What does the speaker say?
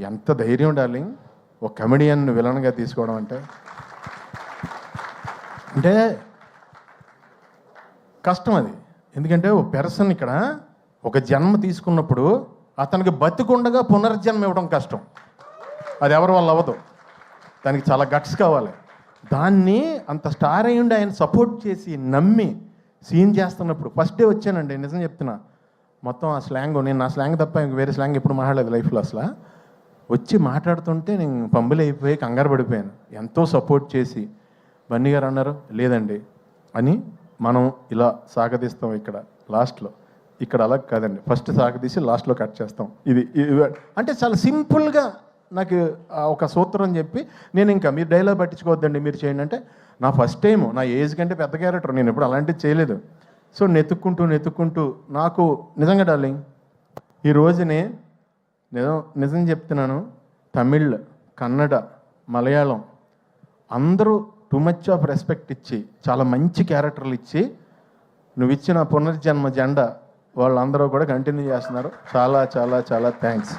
ఎంత ధైర్యం డార్లింగ్? ఒక కమెడియన్ విలన్గా తీసుకోవడం అంటే? అంటే కష్టం అది. ఎందుకంటే ఒక పెర్సన్ ఇక్కడ ఒక జన్మ తీసుకున్నప్పుడు అతనికి బతికుండగా పునర్జన్మ ఇవ్వడం కష్టం. అది ఎవరి వల్ల అవ్వదు. దానికి చాలా గట్స్ కావాలి. దాన్ని అంత స్టార్ అయ్యుండి ఆయన సపోర్ట్ చేసి నమ్మి సీన్ చేస్తున్నప్పుడు ఫస్ట్ డే వచ్చానండి నిజం చెప్తున్నా. మొత్తం ఆ స్లాంగ్ నేను నా స్లాంగ్ తప్ప ఇంక వేరే స్లాంగ్ ఎప్పుడు మాట్లాడలేదు లైఫ్లో అసలు. వచ్చి మాట్లాడుతుంటే నేను పంబులైపోయి కంగారు పడిపోయాను. ఎంతో సపోర్ట్ చేసి బన్నీ గారు అన్నారు లేదండి అని మనం ఇలా సాగదీస్తాం ఇక్కడ లాస్ట్లో. ఇక్కడ అలా కాదండి ఫస్ట్ సాగదీసి లాస్ట్లో కట్ చేస్తాం. ఇది అంటే చాలా సింపుల్గా నాకు ఒక సూత్రం చెప్పి నేను ఇంకా మీరు డైలాగ్ పట్టించుకోవద్దండి మీరు చేయండి అంటే నా ఫస్ట్ టైం నా ఏజ్ కంటే పెద్ద క్యారెక్టర్ నేను ఎప్పుడు అలాంటివి చేయలేదు. సో నెతుక్కుంటూ నెతుక్కుంటూ నాకు నిజంగా డార్లింగ్ ఈ రోజునే నిజం నిజం చెప్తున్నాను తమిళ్ కన్నడ మలయాళం అందరూ టూ మచ్ ఆఫ్ రెస్పెక్ట్ ఇచ్చి చాలా మంచి క్యారెక్టర్లు ఇచ్చి నువ్వు ఇచ్చిన పునర్జన్మ జెండా వాళ్ళందరూ కూడా కంటిన్యూ చేస్తున్నారు. చాలా చాలా చాలా థ్యాంక్స్